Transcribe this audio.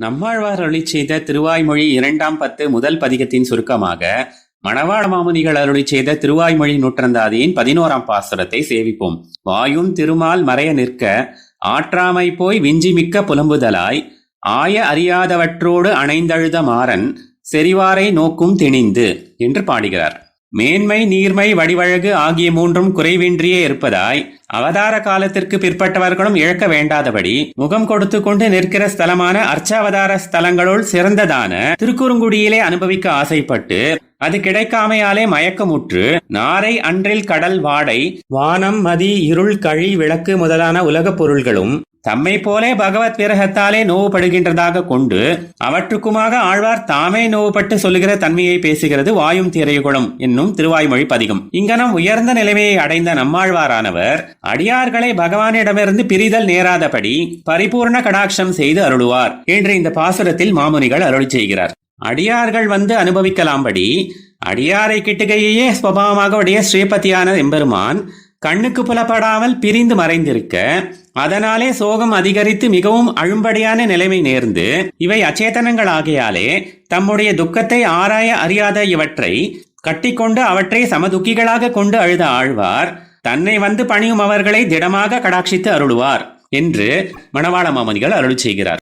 நம்மாழ்வார் அருளி செய்த திருவாய்மொழி இரண்டாம் பத்து முதல் பதிகத்தின் சுருக்கமாக மணவாள மாமுனிகள் அருளி செய்த திருவாய்மொழி நூற்றந்தாதியின் பதினோராம் பாசுரத்தை சேவிப்போம். வாயும் திருமால் மறைய நிற்க ஆற்றாமை போய் விஞ்சிமிக்க புலம்புதலாய் ஆய அறியாதவற்றோடு அணைந்தழுத மாறன் செறிவாரை நோக்கும் திணிந்து என்று பாடுகிறார். மேன்மை நீர்மை வடிவழகு ஆகிய மூன்றும் குறைவின்றியே இருப்பதாய் அவதார காலத்திற்கு பிற்பட்டவர்களும் இழக்க வேண்டாதபடி முகம் கொடுத்து கொண்டு நிற்கிற ஸ்தலமான அர்ச்சாவதார ஸ்தலங்களுள் சிறந்ததான திருக்குறுங்குடியிலே அனுபவிக்க ஆசைப்பட்டு அது கிடைக்காமையாலே மயக்கமுற்று நாரை அன்றில் கடல் வாடை வானம் மதி இருள் கழி விளக்கு முதலான உலகப் பொருள்களும் தம்மை போலே பகவத் விரகத்தாலே நோவுபடுகின்றதாக கொண்டு அவற்றுக்குமாக ஆழ்வார் தாமே நோவுபட்டு சொல்லுகிற தன்மையை பேசுகிறது வாயும் திரையுகுளம் என்னும் திருவாய்மொழி பதிகம். இங்கனம் உயர்ந்த நிலைமையை அடைந்த நம்மாழ்வாரானவர் அடியார்களை பகவானிடமிருந்து பிரிதல் நேராதபடி பரிபூர்ண கடாட்சம் செய்து அருளுவார் என்று இந்த பாசுரத்தில் மாமுனிகள் அருளி செய்கிறார். அடியார்கள் வந்து அனுபவிக்கலாம்படி அடியாரை கிட்டுகையே ஸ்வபாவமாக உடைய ஸ்ரீபதியான எம்பெருமான் கண்ணுக்கு புலப்படாமல் பிரிந்து மறைந்திருக்க அதனாலே சோகம் அதிகரித்து மிகவும் அழும்படியான நிலைமை நேர்ந்து இவை அச்சேதனங்கள் ஆகையாலே தம்முடைய துக்கத்தை ஆராய அறியாத இவற்றை கட்டிக்கொண்டு அவற்றை சமதுக்கிகளாக கொண்டு அழுத ஆழ்வார் தன்னை வந்து பணியும் அவர்களை திடமாக கடாட்சித்து அருளுவார் என்று மணவாள மாமனிகள் அருள் செய்கிறார்.